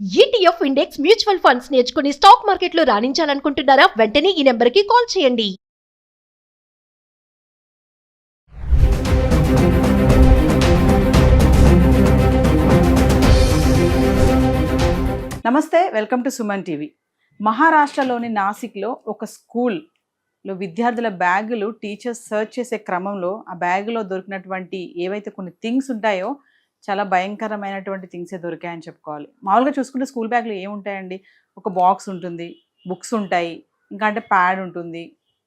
ETF index mutual funds నేర్చుకుని stock మార్కెట్లో రాణించాలనుకుంటున్నారా? వెంటనే ఈ నెంబర్కి కాల్ చేయండి. నమస్తే వెల్కమ్ టు సుమన్ టీవీ. మహారాష్ట్రలోని నాసిక్లో ఒక స్కూల్లో విద్యార్థుల బ్యాగులు టీచర్స్ సర్చ్ చేసే క్రమంలో ఆ బ్యాగులో దొరికినటువంటి ఏవైతే కొన్ని థింగ్స్ ఉంటాయో చాలా భయంకరమైనటువంటి థింగ్సే దొరికాయని చెప్పుకోవాలి. మామూలుగా చూసుకుంటే స్కూల్ బ్యాగ్లో ఏముంటాయండి? ఒక బాక్స్ ఉంటుంది బుక్స్ ఉంటాయి ఇంకా అంటే ప్యాడ్ ఉంటుంది.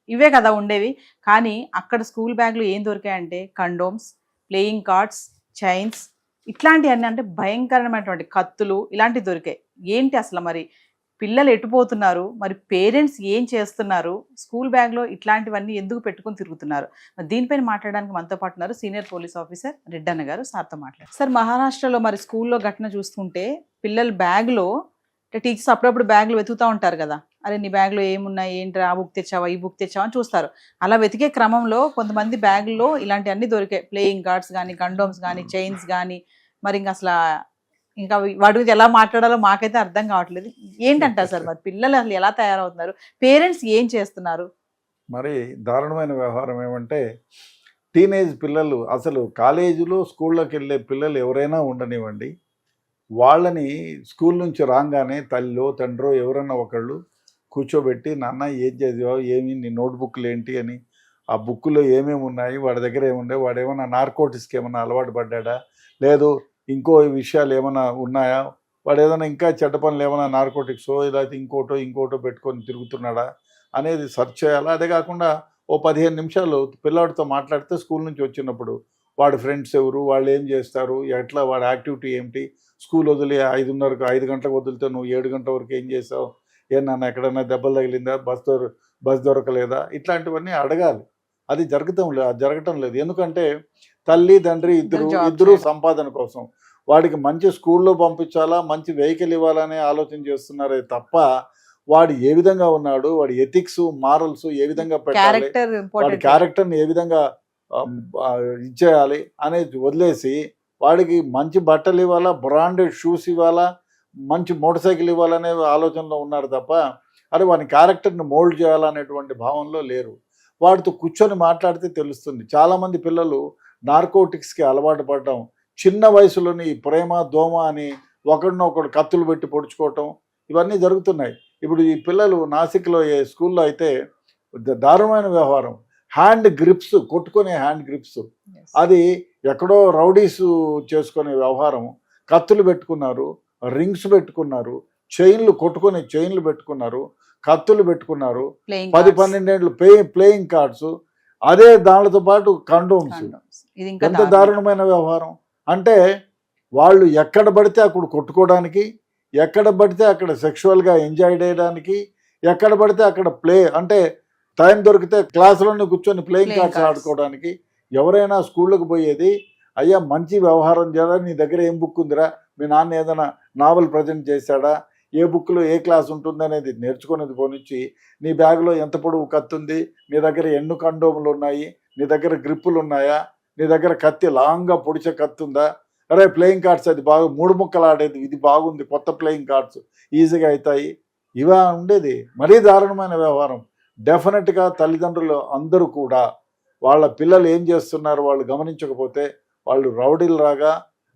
ఇవే కదా ఉండేవి. కానీ అక్కడ స్కూల్ బ్యాగ్లో ఏం దొరికాయంటే కండోమ్స్ ప్లేయింగ్ కార్డ్స్ చైన్స్ ఇట్లాంటివన్నీ అంటే భయంకరమైనటువంటి కత్తులు ఇలాంటివి దొరికాయి. ఏంటి అసలు మరి? పిల్లలు ఎటుపోతున్నారు మరి పేరెంట్స్ ఏం చేస్తున్నారు? స్కూల్ బ్యాగ్లో ఇట్లాంటివన్నీ ఎందుకు పెట్టుకుని తిరుగుతున్నారు? దీనిపైన మాట్లాడడానికి మనతో పాటు ఉన్నారు సీనియర్ పోలీస్ ఆఫీసర్ రెడ్డన్న గారు. సార్తో మాట్లాడారు సార్ మహారాష్ట్రలో మరి స్కూల్లో ఘటన చూస్తుంటే పిల్లలు బ్యాగ్లో అంటే టీచర్స్ అప్పుడప్పుడు బ్యాగ్లు వెతుకుతూ ఉంటారు కదా. అరే నీ బ్యాగ్లో ఏమున్నాయి? ఏంటి ఆ బుక్ తెచ్చావా? ఈ బుక్ తెచ్చావా? అని చూస్తారు. అలా వెతికే క్రమంలో కొంతమంది బ్యాగుల్లో ఇలాంటివన్నీ దొరికాయి. ప్లేయింగ్ కార్డ్స్ కానీ కండోమ్స్ కానీ చైన్స్ కానీ మరి ఇంకా అసలు ఇంకా వాటి గురించి ఎలా మాట్లాడాలో మాకైతే అర్థం కావట్లేదు. ఏంటంటారు సార్ మరి? పిల్లలు అసలు ఎలా తయారవుతున్నారు? పేరెంట్స్ ఏం చేస్తున్నారు? మరి దారుణమైన వ్యవహారం ఏమంటే టీనేజ్ పిల్లలు అసలు కాలేజీలో స్కూళ్ళకి వెళ్ళే పిల్లలు ఎవరైనా ఉండనివ్వండి. వాళ్ళని స్కూల్ నుంచి రాగానే తల్లిలో తండ్రో ఎవరన్నా ఒకళ్ళు కూర్చోబెట్టి నాన్న ఏం చదివావు? ఏమి? నీ నోట్బుక్లు ఏంటి? అని ఆ బుక్లో ఏమేమి ఉన్నాయి? వాడి దగ్గర ఏముండే? వాడు ఏమైనా నార్కోటిక్స్కి ఏమన్నా అలవాటు పడ్డాడా? లేదు ఇంకో విషయాలు ఏమైనా ఉన్నాయా? వాడు ఏదైనా ఇంకా చెడ్డ పనులు ఏమైనా నార్కోటిక్సో లేకపోతే ఇంకోటో ఇంకోటో పెట్టుకొని తిరుగుతున్నాడా అనేది సెర్చ్ చేయాలి? అదే కాకుండా ఓ పదిహేను నిమిషాలు పిల్లాడితో మాట్లాడితే స్కూల్ నుంచి వచ్చినప్పుడు వాడి ఫ్రెండ్స్ ఎవరు వాళ్ళు ఏం చేస్తారు ఎట్లా వాడి యాక్టివిటీ ఏమిటి? స్కూల్ వదిలి ఐదున్నరకు ఐదు గంటలకు వదిలితే నువ్వు ఏడు గంటల వరకు ఏం చేసావు? ఏ నాన్న ఎక్కడైనా దెబ్బలు తగిలిందా? బస్ దొర బస్ దొరకలేదా? ఇట్లాంటివన్నీ అడగాలి. అది జరగటం లేదు అది జరగటం లేదు. ఎందుకంటే తల్లి తండ్రి ఇద్దరు ఇద్దరు. సంపాదన కోసం వాడికి మంచి స్కూల్లో పంపించాలా మంచి వెహికల్ ఇవ్వాలనే ఆలోచన చేస్తున్నారే తప్ప వాడు ఏ విధంగా ఉన్నాడు వాడి ఎథిక్స్ మారల్స్ ఏ విధంగా పెట్టాలి క్యారెక్టర్ వాడి క్యారెక్టర్ని ఏ విధంగా ఇచ్చేయాలి అనేది వదిలేసి వాడికి మంచి బట్టలు ఇవ్వాలా బ్రాండెడ్ షూస్ ఇవ్వాలా మంచి మోటార్ సైకిల్ ఇవ్వాలనే ఆలోచనలో ఉన్నారు తప్ప అరే వాని క్యారెక్టర్ని మోల్డ్ చేయాలనేటువంటి భావంలో లేరు. వాడితో కూర్చొని మాట్లాడితే తెలుస్తుంది. చాలామంది పిల్లలు నార్కోటిక్స్కి అలవాటు పడడం చిన్న వయసులోని ప్రేమ దోమ అని ఒకడినొకడు కత్తులు పెట్టి పొడుచుకోవటం ఇవన్నీ జరుగుతున్నాయి. ఇప్పుడు ఈ పిల్లలు నాసిక్లో ఏ స్కూల్లో అయితే దారుణమైన వ్యవహారం. హ్యాండ్ గ్రిప్స్ కొట్టుకునే హ్యాండ్ గ్రిప్స్. అది ఎక్కడో రౌడీస్ చేసుకునే వ్యవహారం. కత్తులు పెట్టుకున్నారు రింగ్స్ పెట్టుకున్నారు చైన్లు కొట్టుకునే చైన్లు పెట్టుకున్నారు కత్తులు పెట్టుకున్నారు. పది పన్నెండేళ్ళు ప్లే ప్లేయింగ్ కార్డ్స్. అదే దానితో పాటు కండోమ్స్ ఎంత దారుణం. దారుణమైన వ్యవహారం. అంటే వాళ్ళు ఎక్కడ పడితే అక్కడ కొట్టుకోవడానికి ఎక్కడ పడితే అక్కడ సెక్షువల్గా ఎంజాయ్ చేయడానికి ఎక్కడ పడితే అక్కడ ప్లే అంటే టైం దొరికితే క్లాసులోనే కూర్చొని ప్లేయింగ్ కార్డ్స్. ఆడుకోవడానికి ఎవరైనా స్కూళ్ళకి పోయేది అయ్యా మంచి వ్యవహారం చేయాలా నీ దగ్గర ఏం బుక్ ఉందిరా? మీ నాన్న ఏదైనా నావల్ ప్రజెంట్ చేశాడా? ఏ బుక్లో ఏ క్లాస్ ఉంటుంది? అనేది నేర్చుకునేది పోనిచ్చి నీ బ్యాగ్లో ఎంత పొడవు కత్తి ఉంది నీ దగ్గర ఎన్ని కండోములు ఉన్నాయి? నీ దగ్గర గ్రిప్పులు ఉన్నాయా? నీ దగ్గర కత్తి లాంగ్గా పొడిచే కత్తి ఉందా? అరే ప్లేయింగ్ కార్డ్స్ అది బాగా మూడు ముక్కలు ఆడేది ఇది బాగుంది కొత్త ప్లేయింగ్ కార్డ్స్ ఈజీగా అవుతాయి. ఇవా ఉండేది. మరీ దారుణమైన వ్యవహారం. డెఫినెట్గా తల్లిదండ్రులు అందరూ కూడా వాళ్ళ పిల్లలు ఏం చేస్తున్నారు వాళ్ళు గమనించకపోతే వాళ్ళు రౌడీలు రాగా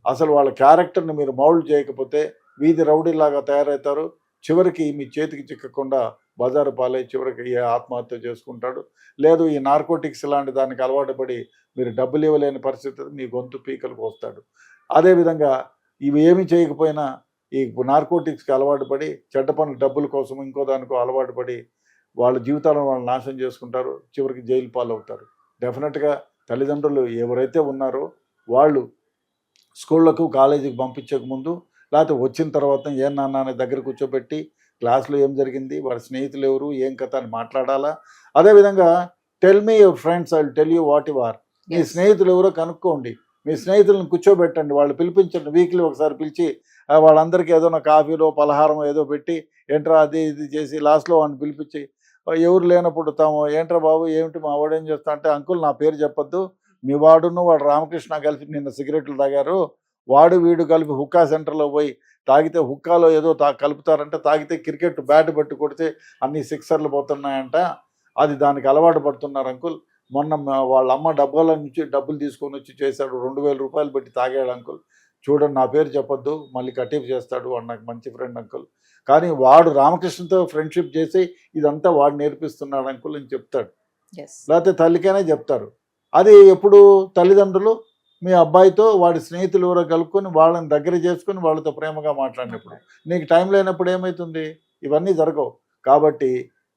అసలు వాళ్ళ క్యారెక్టర్ని మీరు మౌల్డ్ చేయకపోతే వీధి రౌడీలాగా తయారవుతారు. చివరికి మీ చేతికి చిక్కకుండా బజారు పాలై చివరికి ఏ ఆత్మహత్య చేసుకుంటాడు? లేదు ఈ నార్కోటిక్స్ లాంటి దానికి అలవాటు పడి మీరు డబ్బులు ఇవ్వలేని పరిస్థితి మీ గొంతు పీకలకు వస్తాడు. అదేవిధంగా ఇవి ఏమి చేయకపోయినా ఈ నార్కోటిక్స్కి అలవాటు పడి చెడ్డ పనులు డబ్బుల కోసం ఇంకో దానికో అలవాటు పడి వాళ్ళ జీవితాలను వాళ్ళు నాశనం చేసుకుంటారు చివరికి జైలు పాలవుతారు. డెఫినెట్గా తల్లిదండ్రులు ఎవరైతే ఉన్నారో వాళ్ళు స్కూళ్ళకు కాలేజీకి పంపించక ముందు లేకపోతే వచ్చిన తర్వాత ఏ నాన్న దగ్గర కూర్చోబెట్టి క్లాస్లో ఏం జరిగింది? వాడి స్నేహితులు ఎవరు? ఏం కథ అని మాట్లాడాలా? అదేవిధంగా tell me your friends I tell you what you are మీ. స్నేహితులు ఎవరో కనుక్కోండి. మీ స్నేహితులను కూర్చోబెట్టండి. వాళ్ళు పిలిపించండి. వీక్లీ ఒకసారి పిలిచి వాళ్ళందరికీ ఏదైనా కాఫీలో పలహారం ఏదో పెట్టి ఏంట్రా అది ఇది చేసి లాస్ట్లో వాడిని పిలిపించి "ఆ, ఎవరు లేనప్పుడు తాము ఏంట్రా బాబు ఏమిటి మా వాడు ఏం చేస్తా? అంటే అంకుల్ నా పేరు చెప్పొద్దు. మీ వాడును వాడు రామకృష్ణ కలిసి నిన్న సిగరెట్లు తాగారు. వాడు వీడు కలిపి హుక్కా సెంటర్లో పోయి తాగితే హుక్కాలో ఏదో తా కలుపుతారంటే తాగితే క్రికెట్ బ్యాట్ పట్టి కొడితే అన్ని సిక్సర్లు పోతున్నాయంట. అది దానికి అలవాటు పడుతున్నారు అంకుల్. మొన్న వాళ్ళ అమ్మ డబ్బాల నుంచి డబ్బులు తీసుకొని వచ్చి చేశాడు రెండు వేల రూపాయలు పెట్టి తాగాడు అంకుల్. చూడండి నా పేరు చెప్పొద్దు మళ్ళీ కట్టింపు చేస్తాడు వాడు నాకు మంచి ఫ్రెండ్ అంకుల్. కానీ వాడు రామకృష్ణతో ఫ్రెండ్షిప్ చేసి ఇదంతా వాడు నేర్పిస్తున్నాడు అంకుల్ అని చెప్తాడు. లేకపోతే తల్లికైనా చెప్తారు. అది ఎప్పుడు తల్లిదండ్రులు మీ అబ్బాయితో వాడి స్నేహితులు ఎవరో కలుపుకొని వాళ్ళని దగ్గర చేసుకొని వాళ్ళతో ప్రేమగా మాట్లాడినప్పుడు. నీకు టైం లేనప్పుడు ఏమవుతుంది ఇవన్నీ జరగవు. కాబట్టి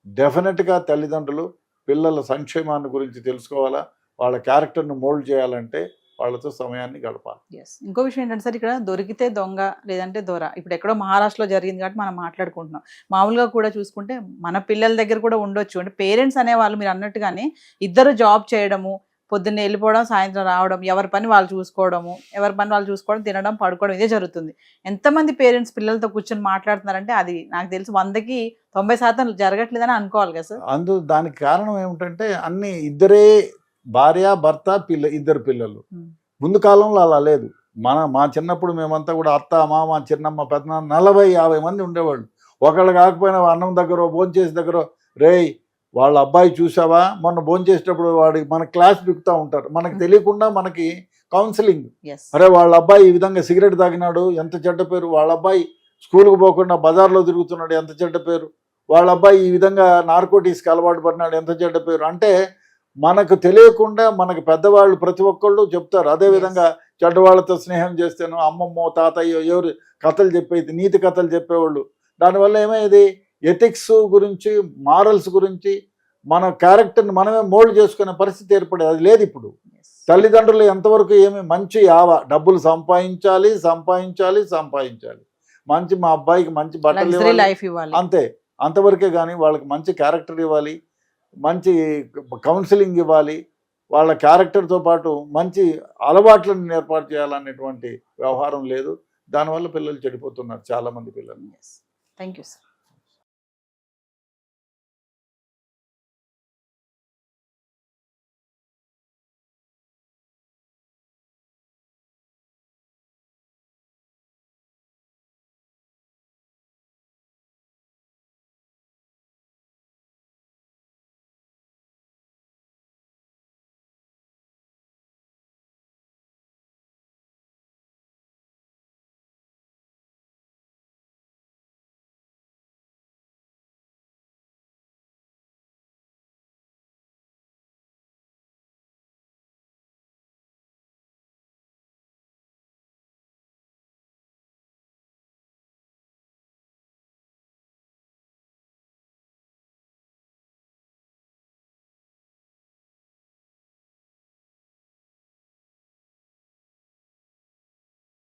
డెఫినెట్గా తల్లిదండ్రులు పిల్లల సంక్షేమాన్ని గురించి తెలుసుకోవాలా? వాళ్ళ క్యారెక్టర్ను మోల్డ్ చేయాలంటే వాళ్ళతో సమయాన్ని గడపాలి. ఎస్ ఇంకో విషయం ఏంటంటే సార్ ఇక్కడ దొరికితే దొంగ లేదంటే దొర. ఇప్పుడు ఎక్కడో మహారాష్ట్రలో జరిగింది కాబట్టి మనం మాట్లాడుకుంటున్నాం. మామూలుగా కూడా చూసుకుంటే మన పిల్లల దగ్గర కూడా ఉండొచ్చు. అంటే పేరెంట్స్ అనేవాళ్ళు మీరు అన్నట్టుగానే ఇద్దరు జాబ్ చేయడము పొద్దున్నే వెళ్ళిపోవడం సాయంత్రం రావడం ఎవరి పని వాళ్ళు చూసుకోవడము ఎవరి పని వాళ్ళు చూసుకోవడం తినడం పడుకోవడం ఇదే జరుగుతుంది. ఎంతమంది పేరెంట్స్ పిల్లలతో కూర్చొని మాట్లాడుతున్నారంటే అది నాకు తెలిసి వందకి తొంభై శాతం జరగట్లేదని అనుకోవాలి కదా సార్. అందు దానికి కారణం ఏమిటంటే అన్ని ఇద్దరే భార్య భర్త పిల్ల ఇద్దరు పిల్లలు. ముందు కాలంలో అలా లేదు. మన మా చిన్నప్పుడు మేమంతా కూడా అత్త మామ చిన్నమ్మ పెద్దనాన్న నలభై యాభై మంది ఉండేవాళ్ళు. ఒకళ్ళు కాకపోయినా అన్నం దగ్గర భోంచేసి దగ్గర రేయ్ వాళ్ళ అబ్బాయి చూసావా? మొన్న భోంచేసేటప్పుడు వాడి మన క్లాస్ బిక్కుతూ ఉంటారు. మనకు తెలియకుండా మనకి కౌన్సిలింగ్ అరే వాళ్ళ అబ్బాయి ఈ విధంగా సిగరెట్ తాగినాడు ఎంత చెడ్డ పేరు? వాళ్ళ అబ్బాయి స్కూల్కి పోకుండా బజార్లో తిరుగుతున్నాడు ఎంత చెడ్డ పేరు? వాళ్ళ అబ్బాయి ఈ విధంగా నార్కోటిక్స్కి అలవాటు పడినాడు ఎంత చెడ్డ పేరు? అంటే మనకు తెలియకుండా మనకు పెద్దవాళ్ళు ప్రతి ఒక్కళ్ళు చెప్తారు. అదే విధంగా చెడ్డవాళ్ళతో స్నేహం చేస్తాను అమ్మమ్మో తాతయ్యో ఎవరు కథలు చెప్పేది నీతి కథలు చెప్పేవాళ్ళు. దానివల్ల ఏమయ్యేది ఎథిక్స్ గురించి మారల్స్ గురించి మన క్యారెక్టర్ని మనమే మోల్డ్ చేసుకునే పరిస్థితి ఏర్పడేది. అది లేదు ఇప్పుడు. తల్లిదండ్రులు ఎంతవరకు ఏమి మంచి ఆవ డబ్బులు సంపాదించాలి సంపాదించాలి సంపాదించాలి. మంచి మా అబ్బాయికి మంచి బట్టలు అంతే. అంతవరకే కానీ వాళ్ళకి మంచి క్యారెక్టర్ ఇవ్వాలి. మంచి కౌన్సిలింగ్ ఇవ్వాలి. వాళ్ళ క్యారెక్టర్తో పాటు మంచి అలవాట్లను ఏర్పాటు చేయాలనేటువంటి వ్యవహారం లేదు. దానివల్ల పిల్లలు చెడిపోతున్నారు చాలామంది పిల్లలు. Thank you sir